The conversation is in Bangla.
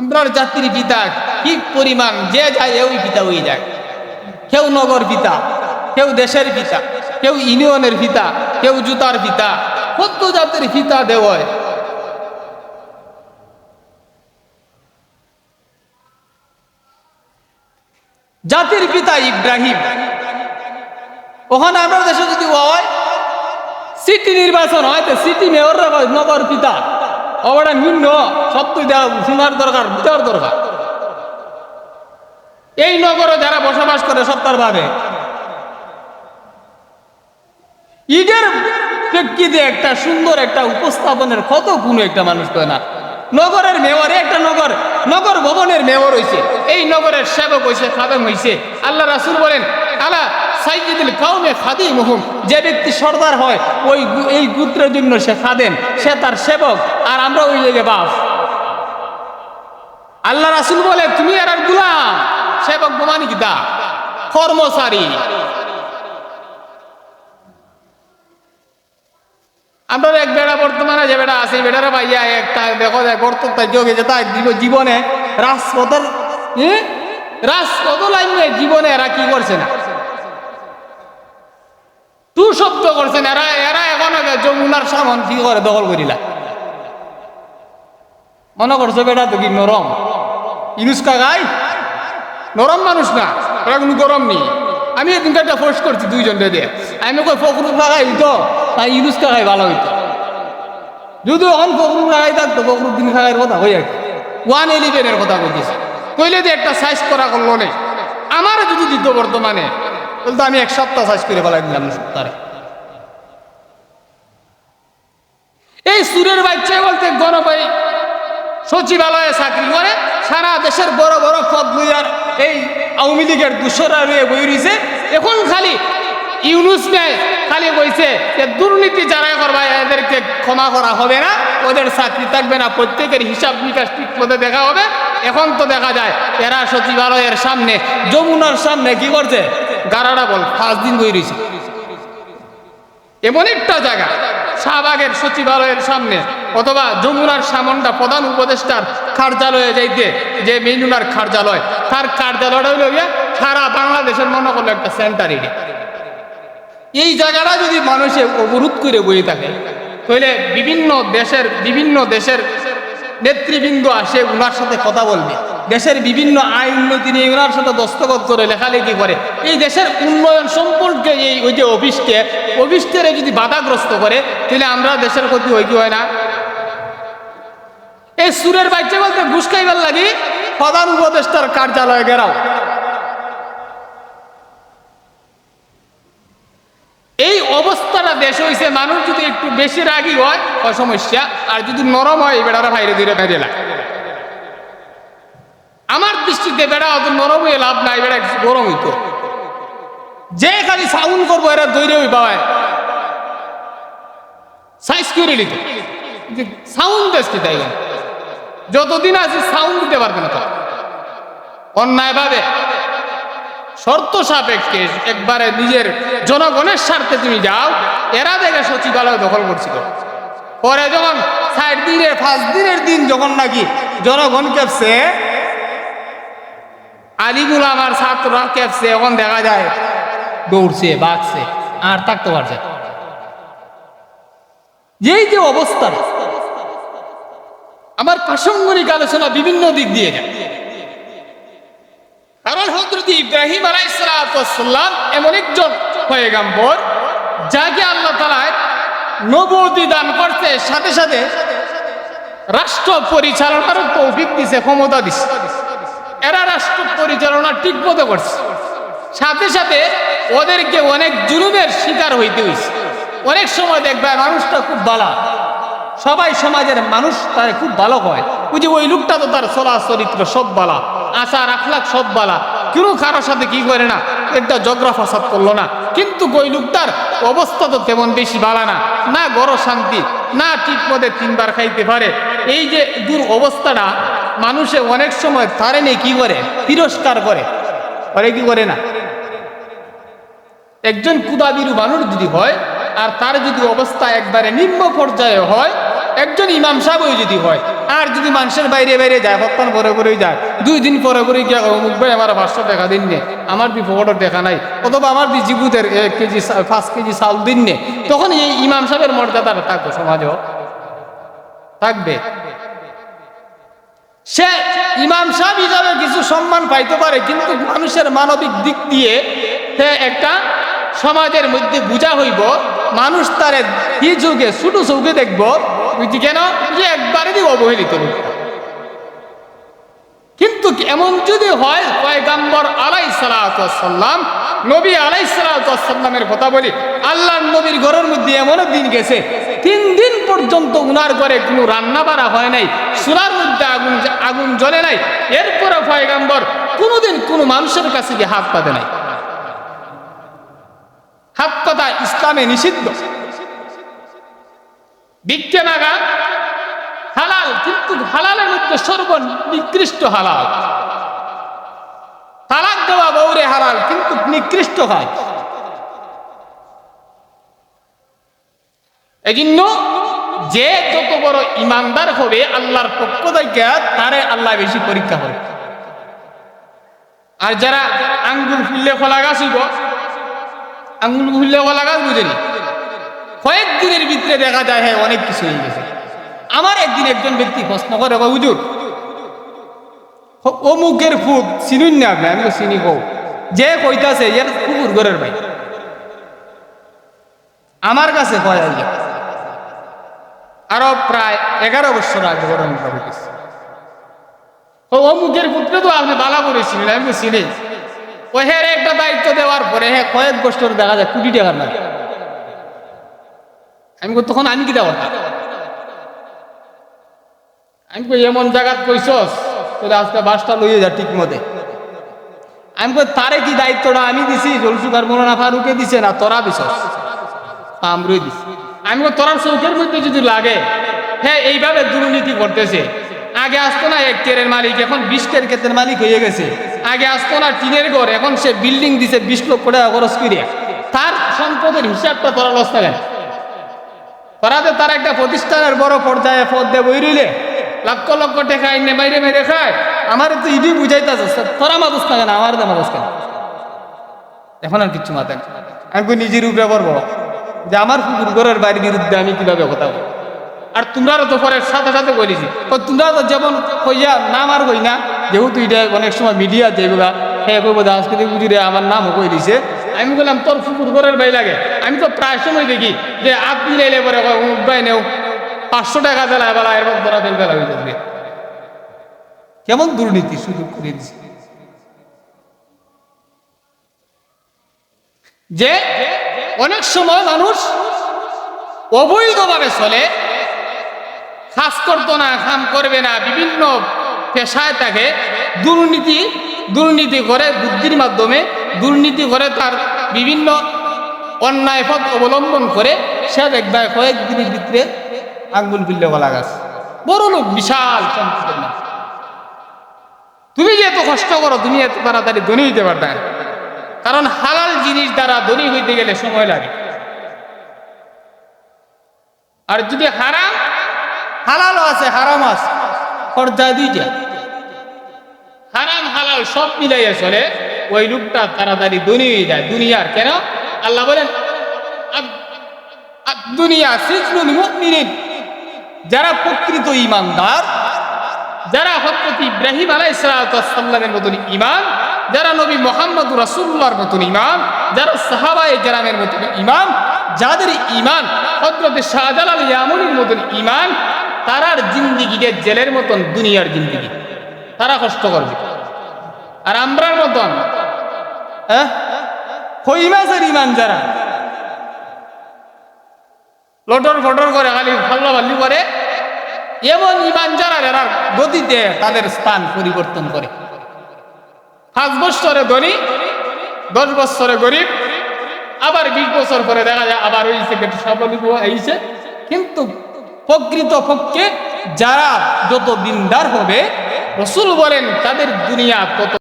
আমরার জাতির পিতা, কি পরিমাণ যে যায় ওই পিতা ওই যায়। কেউ নগর পিতা, কেউ দেশের পিতা, কেউ ইউনিয়নের পিতা, কেউ জুতার পিতা, কত জাতির পিতা দেওয় জাতির পিতা ইব্রাহিম। ওখানে আমরা দেশে যদি হয়, সিটি নির্বাচন হয়, তো সিটি মেয়র নগর পিতা। শোনার দরকার দেওয়ার দরকার। এই যারা বসবাস করে সত্তর ভাবে, ঈদের প্রেক্ষিতে একটা সুন্দর একটা উপস্থাপনের কত গুণ একটা মানুষ পায় না। নগরের মেয়র একটা নগর নগর ভবনের মেয়র হইছে। এই নগরের সেবক হইছে, খাদেম হইছে। আল্লাহ রাসূল বলেন, আলা সাইয়্যিদুল কাউমে যে ব্যক্তি সর্দার হয়, ওই এই গুত্রের জন্য সে খাদেম, সে তার সেবক, আর আমরা ওই লেগে আল্লাহ রাসূল বলে, তুমি আর আর সেবক কিতা কর্মচারী। আমরা এক বেড়া বর্তমানে যে বেড়া আছে বেড়ারা ভাইয়া একটা দেখো গর্ত যোগে যে তাই জীবনে, রাজপথের? রাজপথ লাইনে জীবনে এরা কি করছে না? তু শব্দ করছে না এরা এরা এখন যমুনার সামন কি করে দখল করিলা? মনে করছ বেটা তো কি নরম? ইনুস্কা গাই? নরম মানুষ না ওরা কোনো গরম নেই। আমি এদিনকে একটা পোস্ট করছি দুইজন দিয়ে। আমি কই, ফখরুল লাগাই তো তাই ইউনুস খাই ভালো হইতো? যদি এখন ফখরুল লাগাই থাকতো ফখরুদ্দিন খাগের কথা হই আর ওয়ান ইলেভেনের কথা কইতেছে। কইলে যে একটা সাইজ করা করল আমার যদি দিত বর্তমানে তাহলে তো আমি এক সপ্তাহ সাইজ করে ফেলাই দিলাম সপ্তাহে এই সুরের বাচ্চা বলতে গণবাই সচিবালয়ে চাকরি করে, সারা দেশের বড় বড় পদ লইয়ার এই আওয়ামী লীগের দুশোরা রয়ে বই রইছে। এখন খালি ইউনুস নেয় খালি বইছে যে দুর্নীতি যারা করবা, এদেরকে ক্ষমা করা হবে না, ওদের চাকরি থাকবে না, প্রত্যেকের হিসাব নিকাশ ঠিক মতো দেখা হবে। এখন তো দেখা যায়, এরা সচিবালয়ের সামনে, যমুনার সামনে কি করছে? গারাটা বল, পাঁচ দিন বই রইছে এমন একটা জায়গা, শাহবাগের সচিবালয়ের সামনে, অথবা যমুনার সামনটা প্রধান উপদেষ্টার কার্যালয়ে যাইতে, যে মেনুনার কার্যালয়, তার কার্যালয়টা হইল গিয়ে সারা বাংলাদেশের মনে করল একটা সেন্টার এরিয়া এই জায়গাটা যদি মানুষে অবরোধ করে বয়ে থাকে, তাহলে বিভিন্ন দেশের বিভিন্ন দেশের নেতৃবৃন্দ আসে উনার সাথে কথা বলবে। দেশের বিভিন্ন আইন উন্নতি নিয়ে ওনার সাথে দস্তখত করে লেখালেখি করে। এই দেশের উন্নয়ন সম্পর্কে এই ওই যে অফিসকে অফিসটারে যদি বাধাগ্রস্ত করে, তাহলে আমরা দেশের ক্ষতি হয় কি হয় না? এই সুরের বাচ্চা বলতে ঘুষ খাইবার লাগি, প্রধান উপদেষ্টার কার্যালয়ে গেরাও এই অবস্থাটা দেশ হইছে, মানুষ যদি একটু বেশি রাগি হয়, অসমস্যা, আর যদি নরম হয় বেড়ারা বাইরে ধীরে বেঁধে লাগে আমার দৃষ্টিতে বেড়া অত নরম হয়ে লাভ নাই, বেড়া গরম হইতো। যে খালি সাউন্ড করব, এরা দৈরে হই পাওয়ায় সাইজ করে নিত। সাউন্ড দেশকে তাই যতদিন আছে সাউন্ড দিতে পারবে না তো। অন্যায় ভাবে। শর্ত সাপেক্ষে একবারে নিজের জনগণের স্বার্থে তুমি যাও। এরা দেখে সচিবালয় দখল করছিল। পরে যখন ষাট দিনের, পাঁচ দিনের দিন যখন নাকি জনগণ কেপছে আলিমুল আমার ছাত্ররা কেপছে, এখন দেখা যায় দৌড়ছে বাঘছে আর থাকতে পারছে এই যে অবস্থা, আমার প্রাসঙ্গিক আলোচনা বিভিন্ন দিক দিয়ে যায়। কারণ হজরত ইব্রাহিম আলাইসালাম এমন একজন পয়গাম্বর, যাকে আল্লাহ তালায় নবতি দান করতে সাথে সাথে রাষ্ট্র পরিচালনার তৌফিক দিছে, ক্ষমতা দিছে। এরা রাষ্ট্র পরিচালনা ঠিক মতো করছে। সাথে সাথে ওদেরকে অনেক জুলুমের শিকার হইতে হইছে। অনেক সময় দেখবে মানুষটা খুব বালা। সবাই সমাজের মানুষ, তার খুব ভালো হয় ওই যে ওই লোকটা তো তার চলা চরিত্র সব বালা, আচার আখলাক সব বালা। কেউ কারোর সাথে কি করে না? একটা জগ্রা ফাসাদ করল না। কিন্তু ওই লোকটার অবস্থা তো তেমন বেশি বালা না। না গড় শান্তি না ঠিক মতে তিনবার খাইতে পারে। এই যে দূর অবস্থাটা মানুষে অনেক সময় তারে নিয়ে কি করে? তিরস্কার করে। করে কি করে না? একজন কুদাবিরু মানুষ যদি হয়, আর তার যদি অবস্থা একবারে নিম্ন পর্যায়ে হয়, একজন ইমাম সাহেবও যদি হয়, আর যদি মানুষের বাইরে বাইরে যায় হত্যান পরে পরেই যায়, দুই দিন পরে পরে গিয়ে অমুক ভাই, আমার পাঁচশো দেখা দিন নে, আমার বি পকেটের দেখা নাই, অথবা আমার বি জিবুতের এক কেজি পাঁচ কেজি চাল দিন নে। তখন এই ইমাম সাহেবের মর্যাদাটা থাকবে সমাজেও। থাকবে। সে ইমাম সাহেব হিসাবে কিছু সম্মান পাইতে পারে, কিন্তু মানুষের মানবিক দিক দিয়ে সে একটা সমাজের মধ্যে বোঝা হইব, মানুষ তারে কি যুগে ছোট চৌকে দেখব বুঝছি কেন? যে একবারে দিয়ে অবহেলিত কিন্তু এমন যদি হয়, পয়গাম্বর আলাই সালাম, নবী আলাই সালামের কথা বলি, আল্লাহর নবীর ঘরের মধ্যে এমন দিন গেছে তিন দিন পর্যন্ত উনার ঘরে কোনো রান্না বাড়া হয় নাই চুলার মধ্যে আগুন আগুন জ্বলে নাই এরপরে পয়গাম্বর কোনোদিন কোনো মানুষের কাছে গিয়ে হাত পাতে নাই। হাত পাতা ইসলামে নিষিদ্ধ। বিজ্ঞে নাগা হালাল, কিন্তু হালালের মধ্যে সর্ব নিকৃষ্ট হালাল। তালাক দেওয়া গৌরে হালাল, কিন্তু নিকৃষ্ট হয়। এজন্য যে যত বড় ইমানদার হবে, আল্লাহর পক্ষ থেকে তারে আল্লাহ বেশি পরীক্ষা হবে আর যারা আঙ্গুল ফুললে ফলা গাছ হইব, আঙ্গুল ফুললে ফলা গাছ বুঝেনি কয়েকদিনের ভিতরে দেখা যায় হ্যাঁ অনেক কিছু হয়ে গেছে। আমার একদিন একজন ব্যক্তি প্রশ্ন করে হুজুর অমুকের ফুট চিনুন না আপনি? আমি চিনি কও? যে কইতাছে, এর কুকুর ঘরের ভাই আমার কাছে কয় আরও প্রায় এগারো বছর আগে ঘটনা ঘটেছে। ও অমুকের পুত্র তো আপনি বালা করেছিলেন আমি চিনি ও হের একটা দায়িত্ব দেওয়ার পরে হ্যাঁ কয়েক বছর দেখা যায় কোটি টাকার না আমি তখন আমি কি দেওয়া আমি কই, এমন জায়গাত কইছস, তোর আজকে বাসটা লইয়ে যা ঠিক মতে। আমি কই, তারে কি দায়িত্বটা আমি দিছি? জলসুকার মৌলানা ফারুকে দিছে না তোরা দিছস? আমরই দিছি। আমি তোরার চৌকের মধ্যে যদি লাগে হ্যাঁ এইভাবে দুর্নীতি করতেছে। আগে আসতো না এক কেরের মালিক, এখন বিশ টের ক্ষেতের মালিক হয়ে গেছে। আগে আসতো না টিনের ঘর, এখন সে বিল্ডিং দিছে বিশ লক্ষ টাকা খরচ করে তার সম্পদের হিসাবটা তোরা লস থাকে তারাতে তার একটা প্রতিষ্ঠানের বড় পর্যায়ে পদ বই রইলে, লক্ষ লক্ষ টাকা এনে বাইরে মেরে খায়। আমার তো ইডি বুঝাইতেছে তোরা মাদুস থাকে না, আমার দে মাদুস কেন এখন আর কিচ্ছু মাতেন আমি নিজের উপরে করব যে আমার কুকুর ঘরের বাড়ির বিরুদ্ধে আমি কীভাবে কথা বলব? আর তোমরা তো পরে সাথে সাথে বলেছি। তোমরা তো যেমন কইয়া নাম আর কই না, যেহেতু এটা অনেক সময় মিডিয়া যেগুলা হ্যাঁ কইব সাংস্কৃতিক বুঝিরে আমার নামও কই দিছে। আমি বললাম, তোর কুকুর ঘরের বাই লাগে। আমি তো প্রায় সময় দেখি যে আপ মিলাইলে পরে ভাই নেও, পাঁচশো টাকা দেলা বেলা, এর মধ্যে ধরা ফেলবে হয়ে কেমন দুর্নীতি সুযোগ করে দিছে। যে অনেক সময় মানুষ অবৈধভাবে চলে কাজ করতো না কাম করবে না, বিভিন্ন পেশায় তাকে দুর্নীতি দুর্নীতি করে বুদ্ধির মাধ্যমে, দুর্নীতি করে তার বিভিন্ন অন্যায় পথ অবলম্বন করে সে দেখবে কয়েকদিনের ভিতরে আঙ্গুল বিল্লে গলা গাছ। বড় লোক, বিশাল তুমি যে এত কষ্ট করো, তুমি এত তাড়াতাড়ি ধনী হইতে পারবে কারণ হালাল জিনিস দ্বারা ধনী হইতে গেলে সময় লাগে। আর যদি হারাম, হালালও আছে, হারাম আছে। পর্যায়ে দুইটা। হারাম, হালাল সব মিলাইয়া চলে, ওই লোকটা তাড়াতাড়ি ধনী হয়ে যায়। দুনিয়ার কেন? আল্লাহ বলেন যারা প্রকৃত ইমানদার যারা হজরত ইব্রাহিম আলাইসালামের মতন ইমান যারা নবী মোহাম্মদ রাসুল্লাহর মতন ইমান যারা সাহাবাই জারামের মতন ইমান যাদের ইমান হজরত শাহজালাল ইয়ামুনির মতন ইমান তারার জিন্দিগিকে জেলের মতন, দুনিয়ার জিন্দিগি। তারা কষ্ট করবে আর আমরার মতন হ্যাঁ কই ইমান যারা, লটর ফটর করে খালি ফাল্লা ফাল্লি করে, এমন ইমান যারা যারা গতিতে তাদের স্থান পরিবর্তন করে। পাঁচ বছরে ধনী, দশ বছরে গরিব, আবার বিশ বছর পরে দেখা যায় আবার ওই সেক্রেটারি স্বাবলম্বী হয়েছে। কিন্তু প্রকৃত পক্ষে যারা যত দিনদার হবে, রসুল বলেন, তাদের দুনিয়া তত